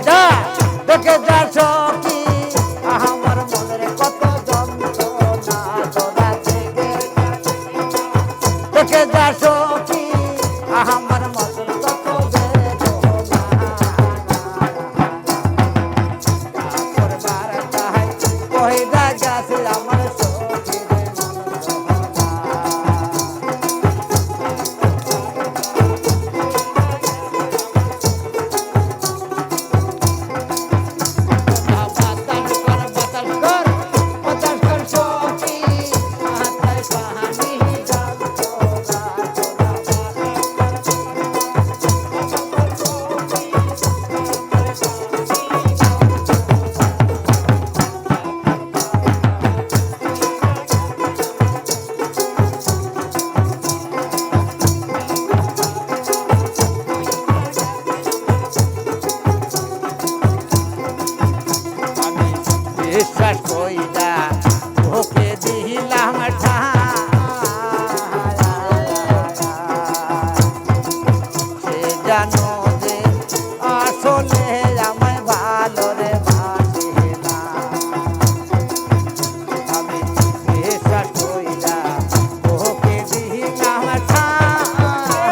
da, do que da, so বিশ্বাস কইরা ওকে দিলাম সে জানো যে আসলে আমায় ভালো রে ভাসে না। আমি বিশ্বাস কইরা ওকে দিলাম সে